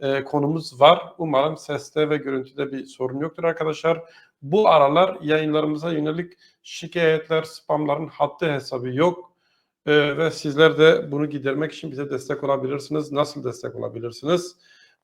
e, konumuz var. Umarım seste ve görüntüde bir sorun yoktur arkadaşlar. Bu aralar yayınlarımıza yönelik şikayetler, spamların haddi hesabı yok. E, ve sizler de bunu gidermek için bize destek olabilirsiniz. Nasıl destek olabilirsiniz?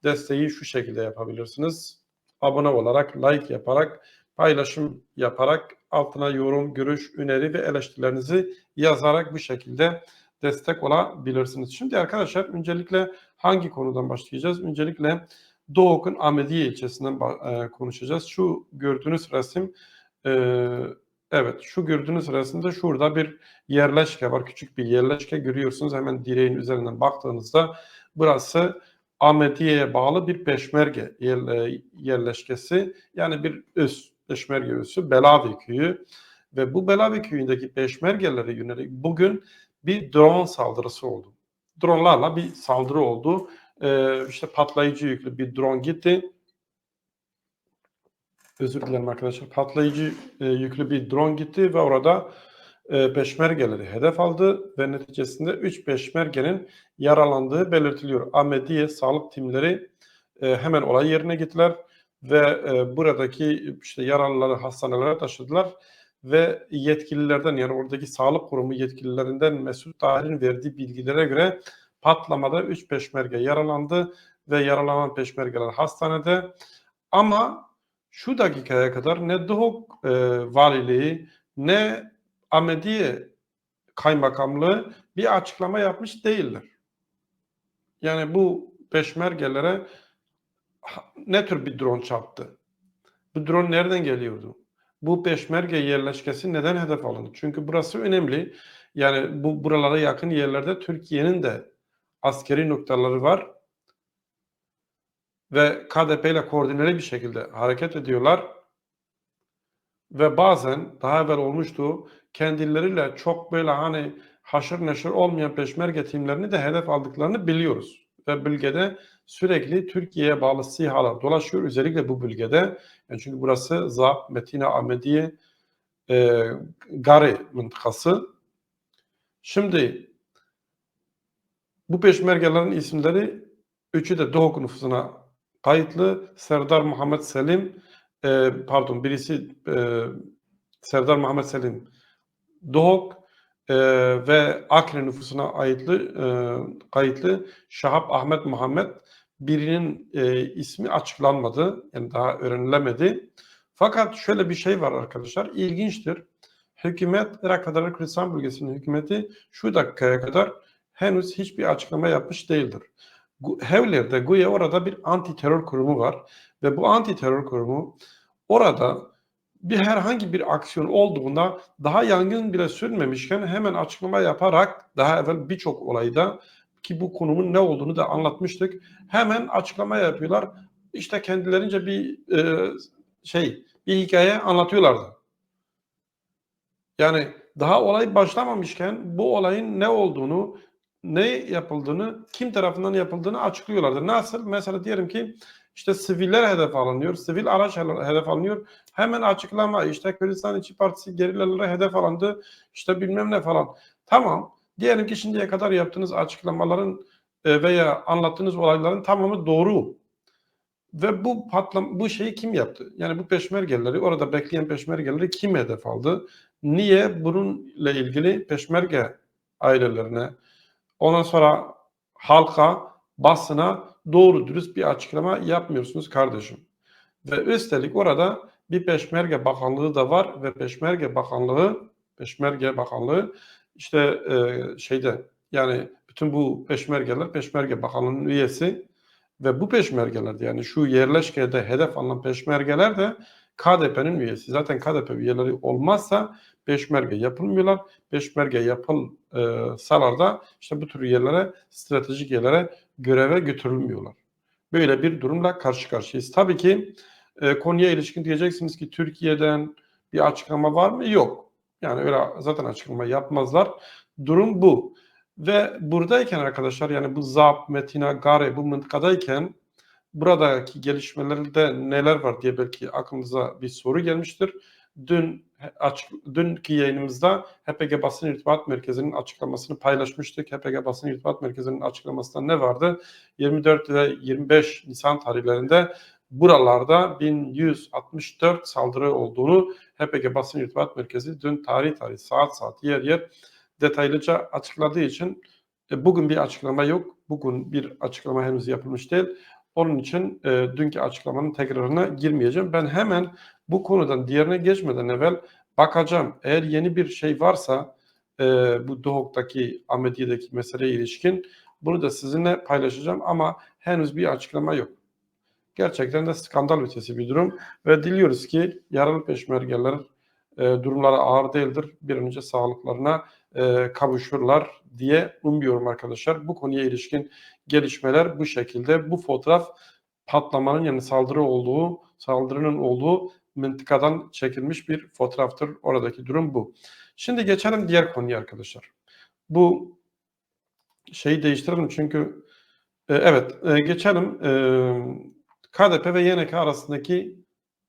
Desteği şu şekilde yapabilirsiniz. Abone olarak, like yaparak, paylaşım yaparak, altına yorum, görüş, öneri ve eleştirilerinizi yazarak bu şekilde destek olabilirsiniz. Şimdi arkadaşlar öncelikle hangi konudan başlayacağız? Öncelikle Doğuk'un Ahmediye ilçesinden e, konuşacağız. Şu gördüğünüz resim e, evet şu gördüğünüz resimde şurada bir yerleşke var. Küçük bir yerleşke görüyorsunuz. Hemen direğin üzerinden baktığınızda burası Ahmediye'ye bağlı bir peşmerge yer, yerleşkesi. Yani bir üs, peşmerge üssü Belavi köyü. Ve bu Belavi köyündeki peşmergelere yönelik bugün bir drone saldırısı oldu. Dronlarla bir saldırı oldu. Ee, işte patlayıcı yüklü bir drone gitti. Özür dilerim arkadaşlar. Patlayıcı e, yüklü bir drone gitti ve orada e, peşmergeleri hedef aldı ve neticesinde 3 peşmergenin yaralandığı belirtiliyor. Ahmediye sağlık timleri e, hemen olay yerine gittiler ve e, buradaki işte yaralıları hastanelere taşıdılar ve yetkililerden yani oradaki sağlık kurumu yetkililerinden Mesut Tahir'in verdiği bilgilere göre patlamada 3 peşmerge yaralandı ve yaralanan peşmergeler hastanede. Ama şu dakikaya kadar ne Doğuk e, valiliği ne Ahmediye kaymakamlığı bir açıklama yapmış değiller. Yani bu peşmergelere ne tür bir drone çarptı? Bu drone nereden geliyordu? Bu peşmerge yerleşkesi neden hedef alındı? Çünkü burası önemli. Yani bu buralara yakın yerlerde Türkiye'nin de askeri noktaları var ve KDP ile koordineli bir şekilde hareket ediyorlar. Ve bazen daha evvel olmuştu kendileriyle çok böyle hani haşır neşir olmayan peşmerge timlerini de hedef aldıklarını biliyoruz. Ve bölgede sürekli Türkiye'ye bağlı SİHA'lar dolaşıyor. Özellikle bu bölgede. Yani çünkü burası Zab, Metina, Ahmediye, e, Gari mıntıkası. Şimdi bu peşmergelerin isimleri üçü de Doğu nüfusuna kayıtlı. Serdar Muhammed Selim, e, pardon birisi e, Serdar Muhammed Selim Doğuk, e, ve Akre nüfusuna aitli, e, kayıtlı Şahap Ahmet Muhammed birinin e, ismi açıklanmadı. Yani daha öğrenilemedi. Fakat şöyle bir şey var arkadaşlar. ilginçtir. Hükümet Irak Federal Kürdistan Bölgesi'nin hükümeti şu dakikaya kadar henüz hiçbir açıklama yapmış değildir. Hevler'de Guya orada bir anti terör kurumu var ve bu anti terör kurumu orada bir herhangi bir aksiyon olduğunda daha yangın bile sürmemişken hemen açıklama yaparak daha evvel birçok olayda ki bu konumun ne olduğunu da anlatmıştık. Hemen açıklama yapıyorlar. İşte kendilerince bir e, şey bir hikaye anlatıyorlardı. Yani daha olay başlamamışken bu olayın ne olduğunu, ne yapıldığını, kim tarafından yapıldığını açıklıyorlardı. Nasıl? Mesela diyelim ki işte siviller hedef alınıyor, sivil araç hedef alınıyor. Hemen açıklama işte Kürdistan İşçi Partisi gerilelere hedef alındı, işte bilmem ne falan. Tamam, diyelim ki şimdiye kadar yaptığınız açıklamaların e, veya anlattığınız olayların tamamı doğru. Ve bu patlam bu şeyi kim yaptı? Yani bu peşmergeleri, orada bekleyen peşmergeleri kim hedef aldı? Niye bununla ilgili peşmerge ailelerine, ondan sonra halka, basına doğru dürüst bir açıklama yapmıyorsunuz kardeşim. Ve üstelik orada bir Peşmerge Bakanlığı da var ve Peşmerge Bakanlığı Peşmerge Bakanlığı işte e, şeyde yani bütün bu peşmergeler Peşmerge Bakanlığı'nın üyesi ve bu peşmergeler yani şu yerleşkede hedef alınan peşmergeler de KDP'nin üyesi. Zaten KDP üyeleri olmazsa peşmerge yapılmıyorlar. Peşmerge yapılsalar da işte bu tür yerlere, stratejik yerlere göreve götürülmüyorlar. Böyle bir durumla karşı karşıyayız. Tabii ki e, konuya ilişkin diyeceksiniz ki Türkiye'den bir açıklama var mı? Yok. Yani öyle zaten açıklama yapmazlar. Durum bu. Ve buradayken arkadaşlar yani bu ZAP, Metina, Gare bu mıntıkadayken buradaki gelişmelerde neler var diye belki aklınıza bir soru gelmiştir. Dün açık, dünkü yayınımızda HPG Basın İrtibat Merkezi'nin açıklamasını paylaşmıştık. HPG Basın İrtibat Merkezi'nin açıklamasında ne vardı? 24 ve 25 Nisan tarihlerinde buralarda 1164 saldırı olduğunu HPG Basın İrtibat Merkezi dün tarih tarih saat saat yer yer detaylıca açıkladığı için e, bugün bir açıklama yok. Bugün bir açıklama henüz yapılmış değil. Onun için e, dünkü açıklamanın tekrarına girmeyeceğim. Ben hemen bu konudan diğerine geçmeden evvel bakacağım. Eğer yeni bir şey varsa e, bu Doğuk'taki Ahmediye'deki meseleye ilişkin bunu da sizinle paylaşacağım ama henüz bir açıklama yok. Gerçekten de skandal ötesi bir durum ve diliyoruz ki yaralı peşmergeler e, durumları ağır değildir. Bir an önce sağlıklarına e, kavuşurlar diye umuyorum arkadaşlar. Bu konuya ilişkin gelişmeler bu şekilde. Bu fotoğraf patlamanın yani saldırı olduğu, saldırının olduğu mıntıkadan çekilmiş bir fotoğraftır. Oradaki durum bu. Şimdi geçelim diğer konuya arkadaşlar. Bu şeyi değiştirelim çünkü e, evet e, geçelim e, KDP ve YNK arasındaki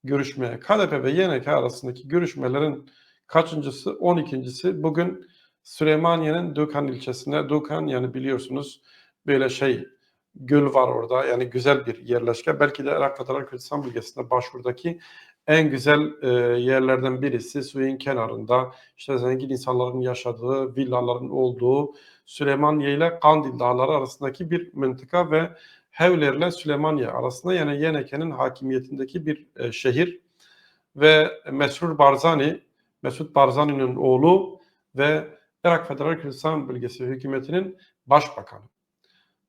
görüşmeye. KDP ve YNK arasındaki görüşmelerin kaçıncısı? 12.si. Bugün Süleymaniye'nin Dökan ilçesinde. Dökan yani biliyorsunuz böyle şey göl var orada. Yani güzel bir yerleşke. Belki de Irak Federal Kürdistan bölgesinde başvurdaki en güzel e, yerlerden birisi suyun kenarında işte zengin insanların yaşadığı, villaların olduğu Süleymaniye ile Kandil Dağları arasındaki bir mıntıka ve Hevler ile Süleymaniye arasında yani Yeneke'nin hakimiyetindeki bir e, şehir ve Mesrur Barzani, Mesut Barzani'nin oğlu ve Irak Federal Kürdistan Bölgesi hükümetinin başbakanı.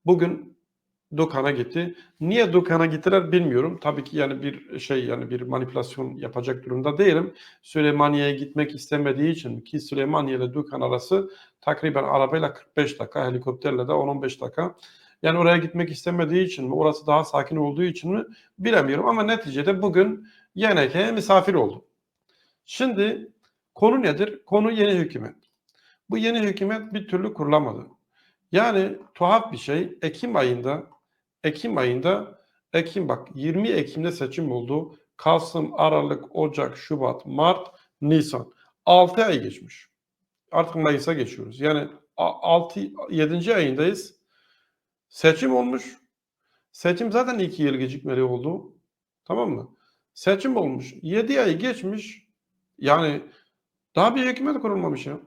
Bugün Dukan'a gitti. Niye Dukan'a gittiler bilmiyorum. Tabii ki yani bir şey yani bir manipülasyon yapacak durumda değilim. Süleymaniye'ye gitmek istemediği için ki Süleymaniye ile Dukan arası takriben arabayla 45 dakika, helikopterle de 10-15 dakika. Yani oraya gitmek istemediği için mi, orası daha sakin olduğu için mi bilemiyorum ama neticede bugün YNK'ye misafir oldu. Şimdi konu nedir? Konu yeni hükümet. Bu yeni hükümet bir türlü kurulamadı. Yani tuhaf bir şey. Ekim ayında Ekim ayında Ekim bak 20 Ekim'de seçim oldu. Kasım, Aralık, Ocak, Şubat, Mart, Nisan. 6 ay geçmiş. Artık Mayıs'a geçiyoruz. Yani 6 7. ayındayız. Seçim olmuş. Seçim zaten 2 yıl gecikmeli oldu. Tamam mı? Seçim olmuş. 7 ay geçmiş. Yani daha bir hükümet kurulmamış ya.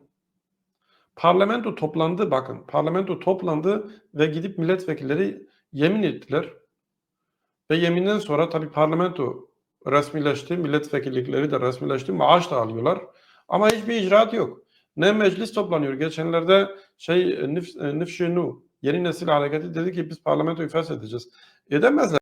Parlamento toplandı bakın. Parlamento toplandı ve gidip milletvekilleri yemin ettiler. Ve yeminden sonra tabii parlamento resmileşti, milletvekillikleri de resmileşti, maaş da alıyorlar. Ama hiçbir icraat yok. Ne meclis toplanıyor. Geçenlerde şey Nif, Nifşinu, yeni nesil hareketi dedi ki biz parlamentoyu feshedeceğiz. Edemezler.